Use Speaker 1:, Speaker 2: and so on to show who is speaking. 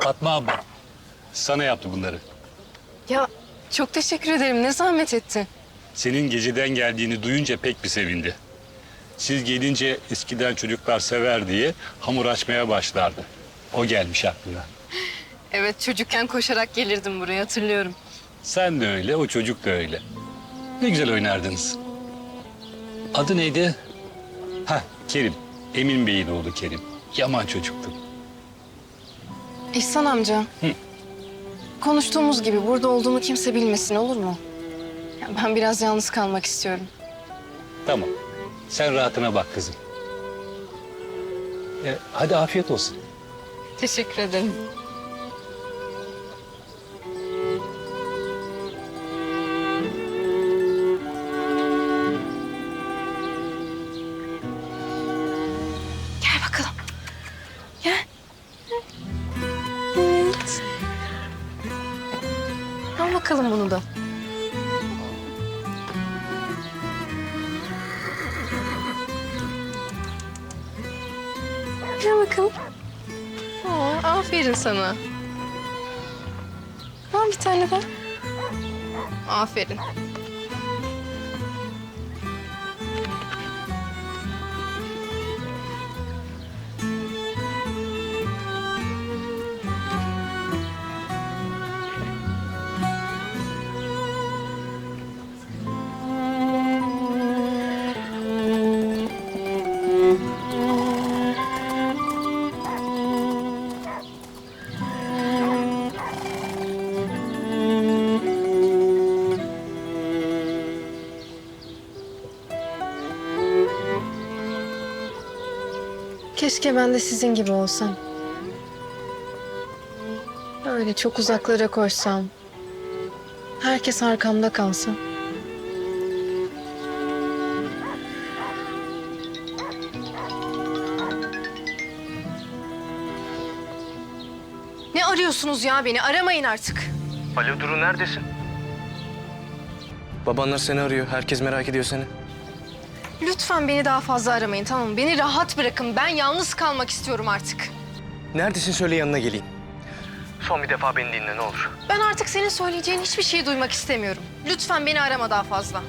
Speaker 1: Fatma abla sana yaptı bunları.
Speaker 2: Ya çok teşekkür ederim. Ne zahmet ettin.
Speaker 1: Senin geceden geldiğini duyunca pek bir sevindi. Siz gelince eskiden çocuklar sever diye hamur açmaya başlardı. O gelmiş aklına.
Speaker 2: Evet çocukken koşarak gelirdim buraya hatırlıyorum.
Speaker 1: Sen de öyle, o çocuk da öyle. Ne güzel oynardınız. Adı neydi? Ha, Kerim. Emin Bey'in oğlu Kerim. Yaman çocuktu.
Speaker 2: İhsan amca. Konuştuğumuz gibi burada olduğumu kimse bilmesin olur mu? Ya ben biraz yalnız kalmak istiyorum.
Speaker 1: Tamam. Sen rahatına bak kızım. E, hadi afiyet olsun.
Speaker 2: Teşekkür ederim. Gel bakalım. Gel. Bakalım bunu da. Gel bakalım. Aa, aferin sana. Al bir tane daha. Aferin. Keşke ben de sizin gibi olsam. Öyle çok uzaklara koşsam. Herkes arkamda kalsa. Ne arıyorsunuz ya beni? Aramayın artık.
Speaker 3: Alo Duru neredesin? Babanlar seni arıyor. Herkes merak ediyor seni.
Speaker 2: Lütfen beni daha fazla aramayın tamam mı? Beni rahat bırakın. Ben yalnız kalmak istiyorum artık.
Speaker 3: Neredesin söyle yanına geleyim. Son bir defa beni dinle ne olur.
Speaker 2: Ben artık senin söyleyeceğin hiçbir şeyi duymak istemiyorum. Lütfen beni arama daha fazla.